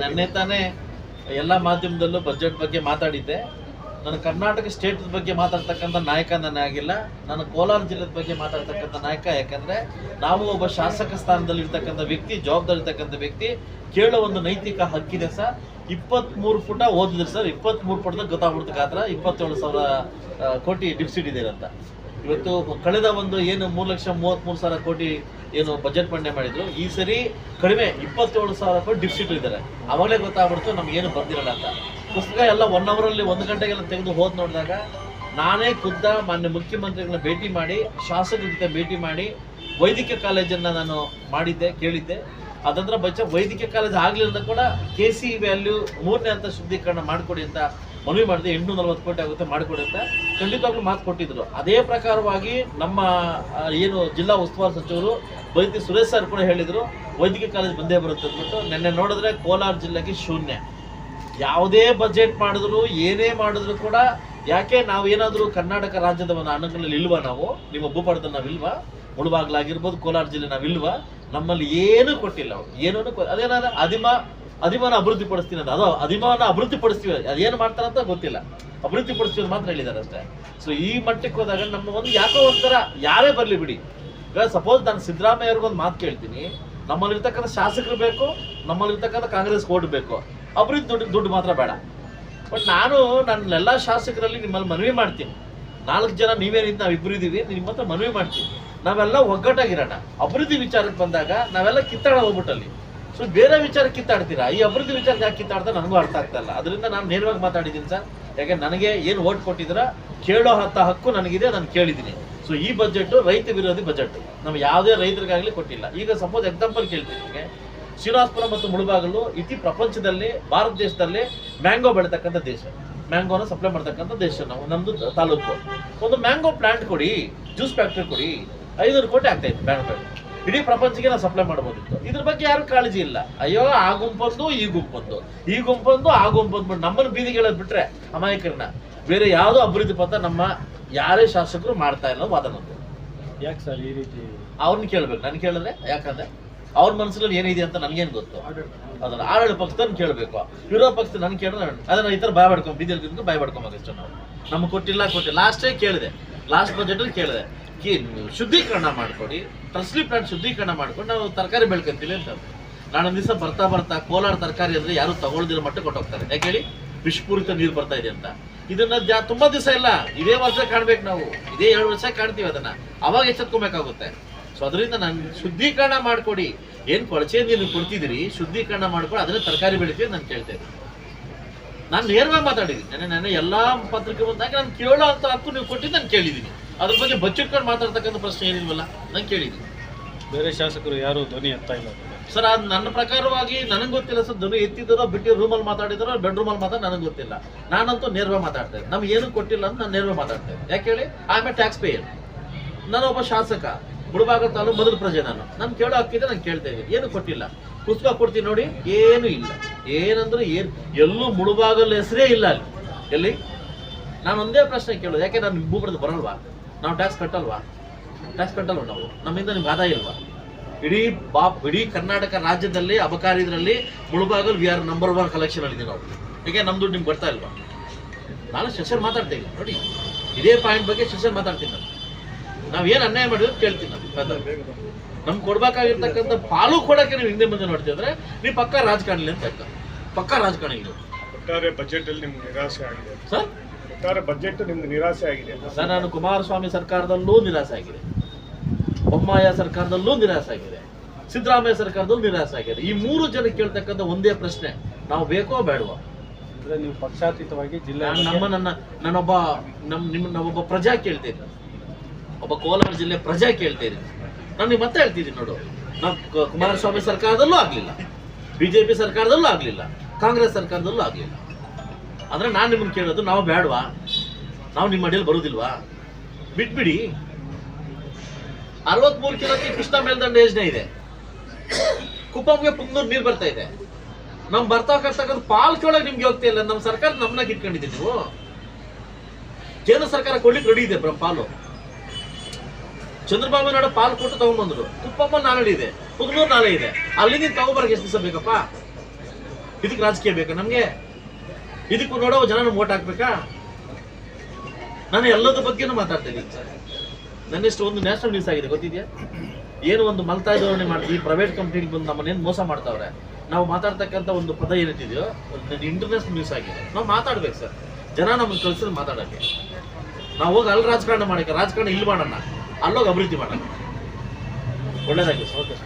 ನೆನ್ನೆ- ತಾನೇ ಎಲ್ಲ ಮಾಧ್ಯಮದಲ್ಲೂ ಬಜೆಟ್ ಬಗ್ಗೆ ಮಾತಾಡಿದ್ದೆ. ನಾನು ಕರ್ನಾಟಕ ಸ್ಟೇಟ್ ಬಗ್ಗೆ ಮಾತಾಡ್ತಕ್ಕಂಥ ನಾಯಕ ನಾನು ಆಗಿಲ್ಲ. ನಾನು ಕೋಲಾರ ಜಿಲ್ಲೆ ಬಗ್ಗೆ ಮಾತಾಡ್ತಕ್ಕಂಥ ನಾಯಕ ಯಾಕಂದ್ರೆ ನಾವು ಒಬ್ಬ ಶಾಸಕ ಸ್ಥಾನದಲ್ಲಿ ಇರ್ತಕ್ಕಂಥ ವ್ಯಕ್ತಿ ಜವಾಬ್ದಾರಿ ಇರ್ತಕ್ಕಂಥ ವ್ಯಕ್ತಿ ಕೇಳೋ ಒಂದು ನೈತಿಕ ಹಕ್ಕಿದೆ ಸರ್. ಇಪ್ಪತ್ತ್ ಮೂರು ಪುಟ ಓದಿದ್ರೆ ಸರ್. ಇಪ್ಪತ್ತ್ ಮೂರು ಪುಟದಾಗ ಗೊತ್ತಾಗ್ಬಿಡ್ತು ಗಾತ್ರ ಇಪ್ಪತ್ತೇಳು ಸಾವಿರ ಕೋಟಿ ಡಿಫಿಸಿಟ್ ಇದೆ ಅಂತ. ಇವತ್ತು ಕಳೆದ ಒಂದು ಏನು ಮೂರು ಲಕ್ಷ ಮೂವತ್ಮೂರು ಸಾವಿರ ಕೋಟಿ ಏನು ಬಜೆಟ್ ಮಂಡನೆ ಮಾಡಿದ್ರು, ಈ ಸರಿ ಕಡಿಮೆ ಇಪ್ಪತ್ತೇಳು ಸಾವಿರ ಕೋಟಿ ಡಿಫಿಸಿಟ್ ಇದ್ದಾರೆ. ಅವಾಗಲೇ ಗೊತ್ತಾಗ್ಬಿಡ್ತು, ನಮ್ಗೆ ಏನು ಬರ್ದಿರಲ್ಲ ಅಂತ. ಪುಸ್ತಕ ಎಲ್ಲ ಒನ್ ಅವರಲ್ಲಿ ಒಂದು ಗಂಟೆಗೆಲ್ಲ ತೆಗೆದು ಹೋದ್ ನೋಡಿದಾಗ ನಾನೇ ಖುದ್ದ ಮಾನ್ಯ ಮುಖ್ಯಮಂತ್ರಿಗಳನ್ನ ಭೇಟಿ ಮಾಡಿ, ಶಾಸಕರ ಜೊತೆ ಭೇಟಿ ಮಾಡಿ, ವೈದ್ಯಕೀಯ ಕಾಲೇಜನ್ನು ನಾನು ಮಾಡಿದ್ದೆ, ಕೇಳಿದ್ದೆ. ಅದಂದ್ರ ಬಚ್ಚ ವೈದ್ಯಕೀಯ ಕಾಲೇಜ್ ಆಗ್ಲಿಲ್ಲ ಕೂಡ ಕೆ ಸಿ ವ್ಯಾಲ್ಯೂ ಮೂರನೇ ಅಂತ ಶುದ್ಧೀಕರಣ ಮಾಡಿಕೊಡಿ ಅಂತ ಮನವಿ ಮಾಡಿದೆ ಎಂಟುನೂರ ನಲವತ್ತು ಕೋಟಿ ಆಗುತ್ತೆ ಮಾಡಿಕೊಡಿ ಅಂತ ಖಂಡಿತವಾಗ್ಲೂ ಮಾತು ಕೊಟ್ಟಿದ್ರು. ಅದೇ ಪ್ರಕಾರವಾಗಿ ನಮ್ಮ ಏನು ಜಿಲ್ಲಾ ಉಸ್ತುವಾರಿ ಸಚಿವರು ವೈದ್ಯ ಸುರೇಶ್ ಸರ್ ಕೂಡ ಹೇಳಿದರು, ವೈದ್ಯಕೀಯ ಕಾಲೇಜ್ ಬಂದೇ ಬರುತ್ತೆ ಅಂದ್ಬಿಟ್ಟು ನಿನ್ನೆ ನೋಡಿದ್ರೆ ಕೋಲಾರ ಜಿಲ್ಲೆಗೆ ಶೂನ್ಯ. ಯಾವುದೇ ಬಜೆಟ್ ಮಾಡಿದ್ರು, ಏನೇ ಮಾಡಿದ್ರು ಕೂಡ ಯಾಕೆ ನಾವು ಏನಾದರೂ ಕರ್ನಾಟಕ ರಾಜ್ಯದ ಒಂದು ಅನುಕೂಲದಲ್ಲಿ ಇಲ್ವಾ ನಾವು? ನಿಮ್ಮ ಭೂಪಟದಲ್ಲಿ ನಾವಿಲ್ವಾ ಮುಳುಬಾಗ್ಲಾಗಿರ್ಬೋದು, ಕೋಲಾರ ಜಿಲ್ಲೆ ನಾವಿಲ್ವಾ ನಮ್ಮಲ್ಲಿ ಏನೂ ಕೊಟ್ಟಿಲ್ಲ ಅವ್ರು. ಏನೂ ಅದೇನಾದ್ರೆ ಅದಿಮ ಅದಿಮಾನ ಅಭಿವೃದ್ಧಿ ಪಡಿಸ್ತೀನಿ ಅಂತ ಅದು ಅಧಿಮಾನ ಅಭಿವೃದ್ಧಿ ಪಡಿಸ್ತೀವಿ ಅದೇನು ಮಾಡ್ತಾರಂತ ಗೊತ್ತಿಲ್ಲ. ಅಭಿವೃದ್ಧಿ ಪಡಿಸ್ತೀವಿ ಅಂತ ಮಾತ್ರ ಹೇಳಿದ್ದಾರೆ ಅಷ್ಟೇ. ಸೊ ಈ ಮಟ್ಟಕ್ಕೆ ಹೋದಾಗ ನಮ್ಮ ಒಂದು ಯಾಕೋ ಒಂಥರ ಯಾರೇ ಬರಲಿ ಬಿಡಿ. ಈಗ ಸಪೋಸ್ ನಾನು ಸಿದ್ದರಾಮಯ್ಯ ಅವ್ರಿಗೊಂದು ಮಾತು ಕೇಳ್ತೀನಿ. ನಮ್ಮಲ್ಲಿರ್ತಕ್ಕಂಥ ಶಾಸಕರು ಬೇಕು, ನಮ್ಮಲ್ಲಿರ್ತಕ್ಕಂಥ ಕಾಂಗ್ರೆಸ್ ಓಟ್ ಬೇಕು. ಅಭಿವೃದ್ಧಿ ದುಡ್ಡು ದುಡ್ಡು ಮಾತ್ರ ಬೇಡ. ಬಟ್ ನಾನು ನನ್ನೆಲ್ಲ ಶಾಸಕರಲ್ಲಿ ನಿಮ್ಮಲ್ಲಿ ಮನವಿ ಮಾಡ್ತೀನಿ. ನಾಲ್ಕು ಜನ ನೀವೇನಿದ್ದು ನಾವು ಇಬ್ಬರು ಇದ್ದೀವಿ ನಿಮ್ಮ ಹತ್ರ ಮನವಿ ಮಾಡ್ತೀನಿ. ನಾವೆಲ್ಲ ಒಗ್ಗಟ್ಟಾಗಿರೋಣ. ಅಭಿವೃದ್ಧಿ ವಿಚಾರಕ್ಕೆ ಬಂದಾಗ ನಾವೆಲ್ಲ ಕಿತ್ತಾಡ ಹೋಗ್ಬಿಟ್ಟಲ್ಲಿ. ಸೊ ಬೇರೆ ವಿಚಾರ ಕಿತ್ತಾಡ್ತೀರಾ? ಈ ಅಭಿವೃದ್ಧಿ ವಿಚಾರ ಯಾಕೆ ಕಿತ್ತಾಡ್ತಾ ನನಗೂ ಅರ್ಥ ಆಗ್ತಾ ಅದರಿಂದ ನಾನು ನೇರವಾಗಿ ಮಾತಾಡಿದ್ದೀನಿ ಸರ್. ಯಾಕೆ, ನನಗೆ ಏನು ಓಟ್ ಕೊಟ್ಟಿದ್ದೀರಾ? ಕೇಳೋ ಹತ್ತ ಹಕ್ಕು ನನಗಿದೆ, ನಾನು ಕೇಳಿದ್ದೀನಿ. ಸೊ ಈ ಬಜೆಟ್ ರೈತ ವಿರೋಧಿ ಬಜೆಟ್ ನಾವು ಯಾವುದೇ ರೈತರಿಗಾಗಲಿ ಕೊಟ್ಟಿಲ್ಲ. ಈಗ ಸಪೋಸ್ ಎಕ್ಸಾಂಪಲ್ ಕೇಳ್ತೀನಿ ನಿಮಗೆ. ಶ್ರೀನಿವಾಸಪುರ ಮತ್ತು ಮುಳುಬಾಗಲು ಇತಿ ಪ್ರಪಂಚದಲ್ಲಿ, ಭಾರತ ದೇಶದಲ್ಲಿ ಮ್ಯಾಂಗೋ ಬೆಳೀತಕ್ಕಂಥ ದೇಶ. ಮ್ಯಾಂಗೋನ ಸಪ್ಲೈ ಮಾಡ್ತಕ್ಕಂಥ ದೇಶ ನಾವು ನಮ್ಮದು ತಾಲೂಕು. ಒಂದು ಮ್ಯಾಂಗೋ ಪ್ಲಾಂಟ್ ಕೊಡಿ ಜ್ಯೂಸ್ ಫ್ಯಾಕ್ಟ್ರಿ ಕೊಡಿ, ಐನೂರು ಕೋಟಿ ಆಗ್ತಾ ಇತ್ತು ಮ್ಯಾಂಗೋ ಇಡೀ ಪ್ರಪಂಚಕ್ಕೆ ನಾವು ಸಪ್ಲೈ ಮಾಡ್ಬೋದಿತ್ತು. ಇದ್ರ ಬಗ್ಗೆ ಯಾರು ಕಾಳಜಿ ಇಲ್ಲ. ಅಯ್ಯೋ ಆ ಗುಂಪೊಂದು ಈ ಗುಂಪೊಂದು. ಈ ಗುಂಪೊಂದು ಆ ಗುಂಪೊಂದು ನಮ್ಮನ್ನು ಬೀದಿಗೆ ಹೇಳೋದು ಬಿಟ್ರೆ ಅಮಾಯಕರನ್ನ. ಬೇರೆ ಯಾವುದೋ ಅಭಿವೃದ್ಧಿ ಪಥ ನಮ್ಮ ಯಾರೇ ಶಾಸಕರು ಮಾಡ್ತಾ ಇಲ್ಲ ವಾದ ನಂದು ಯಾಕೆ ಸರ್ ಈ ರೀತಿ? ಅವ್ರನ್ನ ಕೇಳ್ಬೇಕು. ನಾನು ಕೇಳಿದ್ರೆ? ಯಾಕಂದ್ರೆ ಅವ್ರ ಮನಸ್ಸಲ್ಲಿ ಏನಿದೆ ಅಂತ ನನ್ಗೇನು ಗೊತ್ತು? ಅದನ್ನ ಆಡಳಿತ ಪಕ್ಷದನ್ನ ಕೇಳಬೇಕು. ವಿರೋಧ ಪಕ್ಷದ ನನ್ ಕೇಳಿದ್ರೆ ಅದನ್ನ ಈ ತರ ಭಯ ಪಡ್ಕೊಂಡು ಬೀದಿಯಲ್ಲಿ ಭಯ ಮಾಡ್ಕೊಂಬೇಕು ಇಷ್ಟ ನಾವು. ನಮ್ಗೆ ಕೊಟ್ಟಿಲ್ಲ ಕೊಟ್ಟಿಲ್ಲ. ಲಾಸ್ಟೇ ಕೇಳಿದೆ. ಲಾಸ್ಟ್ ಬಜೆಟ್ ಅಲ್ಲಿ ಕೇಳಿದೆ. ಕಿ ಶುದ್ಧೀಕರಣ ಮಾಡ್ಕೊಡಿ ಟ್ರಸ್ಲಿ ಪ್ಲಾಂಟ್ ಶುದ್ಧೀಕರಣ ಮಾಡ್ಕೊಂಡು ನಾವು ತರಕಾರಿ ಬೆಳ್ಕೊಂತೀವಿ ಅಂತ ನಾನೊಂದ್ ದಿವಸ ಬರ್ತಾ ಬರ್ತಾ ಕೋಲಾರ ತರಕಾರಿ ಅಂದ್ರೆ ಯಾರು ತಗೊಳ್ದಿರೋ ಮಟ್ಟ ಕೊಟ್ಟೋಗ್ತಾರೆ. ಯಾಕೆ ಹೇಳಿ? ವಿಷಪೂರಿತ ನೀರು ಬರ್ತಾ ಇದೆ ಅಂತ. ಇದನ್ನ ಜಾ ತುಂಬಾ ದಿವಸ ಇಲ್ಲ, ಇದೇ ವರ್ಷ ಕಾಣ್ಬೇಕು ನಾವು. ಇದೇ ಎರಡು ವರ್ಷ ಕಾಣ್ತೀವಿ ಅದನ್ನ. ಅವಾಗ ಎಚ್ಚೆತ್ಕೊಬೇಕಾಗುತ್ತೆ. ಸೊ ಅದರಿಂದ ನಾನು ಶುದ್ಧೀಕರಣ ಮಾಡ್ಕೊಡಿ. ಏನು ಕೊಳಚೆ ನೀರು ಕೊಡ್ತಿದ್ದೀರಿ, ಶುದ್ಧೀಕರಣ ಮಾಡ್ಕೊಂಡು ಅದನ್ನ ತರಕಾರಿ ಬೆಳಿತೀವಿ ನಾನು ಕೇಳ್ತೇನೆ ನಾನು ನೇರವಾಗಿ ಮಾತಾಡಿದ್ದೀನಿ. ನಾನು ನನ್ನ ಎಲ್ಲಾ ಪತ್ರಿಕೆ ಬಂದಾಗ ನಾನು ಕೇಳೋ ಅಂತ ಹಕ್ಕು ನೀವು ಕೊಟ್ಟಿದ್ದು ನಾನು ಕೇಳಿದ್ದೀನಿ. ಅದ್ರ ಬಗ್ಗೆ ಬಚ್ಚಿಟ್ಕೊಂಡು ಮಾತಾಡ್ತಕ್ಕಂಥ ಪ್ರಶ್ನೆ ಏನಿಲ್ವಲ್ಲ ನಾನು ಕೇಳಿದ್ದೀನಿ. ಬೇರೆ ಶಾಸಕರು ಯಾರು ಧ್ವನಿ ಎತ್ತಾ ಇಲ್ಲ ಸರ್ ಅದು ನನ್ನ ಪ್ರಕಾರವಾಗಿ ನನಗೆ ಗೊತ್ತಿಲ್ಲ ಸರ್ ಧ್ವನಿ ಎತ್ತಿದ್ದಾರೋ ಬಿಟ್ಟು ರೂಮಲ್ಲಿ ಮಾತಾಡಿದಾರೋ ಬೆಡ್ರೂಮಲ್ಲಿ ಮಾತಾಡಿ ನನಗೆ ಗೊತ್ತಿಲ್ಲ. ನಾನಂತೂ ನೇರವಾಗಿ ಮಾತಾಡ್ತೇನೆ ನಮ್ಗೆ ಏನು ಕೊಟ್ಟಿಲ್ಲ ಅಂತ ನಾನು ನೇರವಾಗಿ ಮಾತಾಡ್ತೇನೆ ಯಾಕೆ ಹೇಳಿ? I am a tax payer ನಾನು ಒಬ್ಬ ಶಾಸಕ. ಮುಳುಬಾಗ ತಾಲೂಕು ಮೊದಲು ಪ್ರಜೆ ನಾನು. ನಾನು ಕೇಳೋ ಹಾಕಿದ್ರೆ ನಾನು ಕೇಳ್ತೇವೆ ಏನು ಕೊಟ್ಟಿಲ್ಲ. ಪುಸ್ತಕ ಕೊಡ್ತೀನಿ ನೋಡಿ ಏನು ಇಲ್ಲ. ಏನಂದ್ರೆ ಏನು ಎಲ್ಲೂ ಮುಳುಬಾಗಲ್ ಹೆಸರೇ ಇಲ್ಲ ಅಲ್ಲಿ. ಎಲ್ಲಿ? ನಾನು ಒಂದೇ ಪ್ರಶ್ನೆ ಕೇಳೋದು. ಯಾಕೆ? ನಾನು ಭೂಪಡದ ಬರಲ್ವಾ? ನಾವು ಟ್ಯಾಕ್ಸ್ ಕಟ್ಟಲ್ವಾ? ಟ್ಯಾಕ್ಸ್ ಕಟ್ಟಲ್ವ ನಾವು? ನಮ್ಮಿಂದ ನಿಮ್ಗೆ ಆದಾಯ ಇಲ್ವಾ? ಇಡೀ ಬಾ ಇಡೀ ಕರ್ನಾಟಕ ರಾಜ್ಯದಲ್ಲಿ ಅಬಕಾರಿ ಇದರಲ್ಲಿ Mulbagal we are number one collection ಅಲ್ಲಿ ನಾವು. ಏಕೆ ನಮ್ಮ ದುಡ್ಡು ನಿಮ್ಗೆ ಬರ್ತಾ ಇಲ್ವಾ? ನಾನು ಸೆಷನ್ ಮಾತಾಡ್ತೀನಿ ನೋಡಿ. ಇದೇ ಪಾಯಿಂಟ್ ಬಗ್ಗೆ ಸೆಷನ್ ಮಾತಾಡ್ತೀನಿ ನಾನು. ನಾವ್ ಏನ್ ಅನ್ಯಾಯ ಮಾಡಿದ್ರು ಕೇಳ್ತೀನಿ ನಾನು. ನಮ್ಗೆ ಕೊಡ್ಬೇಕಾಗಿರ್ತಕ್ಕಂಥ ಪಾಲು ಕೊಡಕ್ಕೆ ನೀವು ಹಿಂದೆ ಮುಂದೆ ನೋಡ್ತಿದ್ರೆ ನೀವು ಪಕ್ಕ ರಾಜಕಾರಣಿ ಅಂತ ಪಕ್ಕ ರಾಜಕಾರಣಿ ಬಜೆಟ್ ಅಲ್ಲಿ ನಿಮ್ಗೆ ನಿರಾಸೆ ಆಗಿದೆ. ಸರ್ ಒಟ್ಟಾರೆ ಬಜೆಟ್ ನಿಮ್ಗೆ ನಿರಾಸೆ ಆಗಿದೆ ಸರ್ ನಾನು ಕುಮಾರಸ್ವಾಮಿ ಸರ್ಕಾರದಲ್ಲೂ ನಿರಾಸೆ ಆಗಿದೆ. ಬೊಮ್ಮಾಯ ಸರ್ಕಾರದಲ್ಲೂ ನಿರಾಸೆ ಆಗಿದೆ. ಸಿದ್ದರಾಮಯ್ಯ ಸರ್ಕಾರದಲ್ಲೂ ನಿರಾಸೆ ಆಗಿದೆ. ಈ ಮೂರು ಜನ ಕೇಳ್ತಕ್ಕಂಥ ಒಂದೇ ಪ್ರಶ್ನೆ. ನಾವು ಬೇಕೋ ಬೇಡವೋ? ಅಂದ್ರೆ ನೀವು ಪಕ್ಷಾತೀತವಾಗಿ ಜಿಲ್ಲೆ ನಾನು ನಮ್ಮ ನನ್ನ ನಾನೊಬ್ಬ ನಮ್ಮ ನಿಮ್ಮ ನಾವೊಬ್ಬ ಪ್ರಜಾ ಕೇಳ್ತೇನೆ. ಒಬ್ಬ ಕೋಲಾರ ಜಿಲ್ಲೆ ಪ್ರಜಾ ಕೇಳ್ತೇನೆ. ನಾನು ನಿಮ್ ಮತ್ತೆ ಹೇಳ್ತಿದ್ದೀನಿ ನೋಡು. ನಾವು ಕುಮಾರಸ್ವಾಮಿ ಸರ್ಕಾರದಲ್ಲೂ ಆಗ್ಲಿಲ್ಲ. ಬಿಜೆಪಿ ಸರ್ಕಾರದಲ್ಲೂ ಆಗ್ಲಿಲ್ಲ. ಕಾಂಗ್ರೆಸ್ ಸರ್ಕಾರದಲ್ಲೂ ಆಗ್ಲಿಲ್ಲ. ಅಂದ್ರೆ ನಾನು ನಿಮ್ಮನ್ನು ಕೇಳೋದು, ನಾವು ಬೇಡವಾ ನಾವು ನಿಮ್ಮ ಅಡಿಯಲ್ಲಿ ಬರೋದಿಲ್ವಾ? ಬಿಟ್ಬಿಡಿ. ಅರವತ್ಮೂರು ಕಿಲೋಮೀಟರ್ ಕೃಷ್ಣ ಮೇಲ್ದಂಡ ಯೋಜನೆ ಇದೆ. ಕುಪ್ಪಂಗೆ ಪುಂಗೂರು ನೀರು ಬರ್ತಾ ಇದೆ. ನಮ್ ಬರ್ತಾ ಕರ್ತಕ್ಕಂಥ ಪಾಲ್ಕೊಳಗೆ ನಿಮ್ಗೆ ಹೋಗ್ತಾ ಇಲ್ಲ ನಮ್ಮ ಸರ್ಕಾರ ನಮ್ಮನ್ನ ಕಿಟ್ಕೊಂಡಿದೆ ನೀವು. ಕೇಂದ್ರ ಸರ್ಕಾರ ಕೊಡ್ಲಿಕ್ಕೆ ರೆಡಿ ಇದೆ ಪಾಲು. ಚಂದ್ರಬಾಬು ನಾಯ್ಡು ಪಾಲು ಕೊಟ್ಟು ತಗೊಂಡ್ಬಂದ್ರು ಕುಪ್ಪಮ್ಮ ನಾಳೆ ಇದೆ, ಪುಗ್ನೂರ್ ನಾಳೆ ಇದೆ. ಅಲ್ಲಿ ನೀನು ತಗೊಂಬರಕ್ಕೆ ಎಷ್ಟು ದಿವಸ ಬೇಕಪ್ಪ? ಇದಕ್ಕೆ ರಾಜಕೀಯ ಬೇಕಾ ನಮ್ಗೆ? ಇದಕ್ಕೂ ನೋಡೋ ಜನ ಓಟ್ ಹಾಕ್ಬೇಕಾ? ನಾನು ಎಲ್ಲದ ಬಗ್ಗೆನೂ ಮಾತಾಡ್ತಾ ಇದ್ದೀನಿ. ಸರ್ ನನ್ನೆಷ್ಟು ಒಂದು ನ್ಯಾಷನಲ್ ನ್ಯೂಸ್ ಆಗಿದೆ, ಗೊತ್ತಿದ್ಯಾ? ಏನು ಒಂದು ಮಲ್ತಾ ಧೋರಣೆ ಮಾಡ್ತೀವಿ ಪ್ರೈವೇಟ್ ಕಂಪ್ನಿಗೆ ಬಂದು ನಮ್ಮನ್ನೇನು ಮೋಸ ಮಾಡ್ತಾವ್ರೆ? ನಾವು ಮಾತಾಡ್ತಕ್ಕಂಥ ಒಂದು ಪದ ಏನಿದೆಯೋ ಇಂಟರ್ನ್ಯಾಷನಲ್ ನ್ಯೂಸ್ ಆಗಿದೆ. ನಾವು ಮಾತಾಡ್ಬೇಕು ಸರ್. ಜನ ನಮ್ಮನ್ನು ಕಳ್ಸಿದ್ರೆ ಮಾತಾಡೋಕ್ಕೆ. ನಾವು ಹೋಗಿ ಅಲ್ಲಿ ರಾಜಕಾರಣ ಮಾಡಕ್ಕೆ, ರಾಜಕಾರಣ ಇಲ್ಲಿ ಮಾಡೋಣ. ಅಲ್ಲೋಗಿ ಅಭಿವೃದ್ಧಿ ಮಾಡೋಣ. ಒಳ್ಳೇದಾಗಿ ಸರ್. ಓಕೆ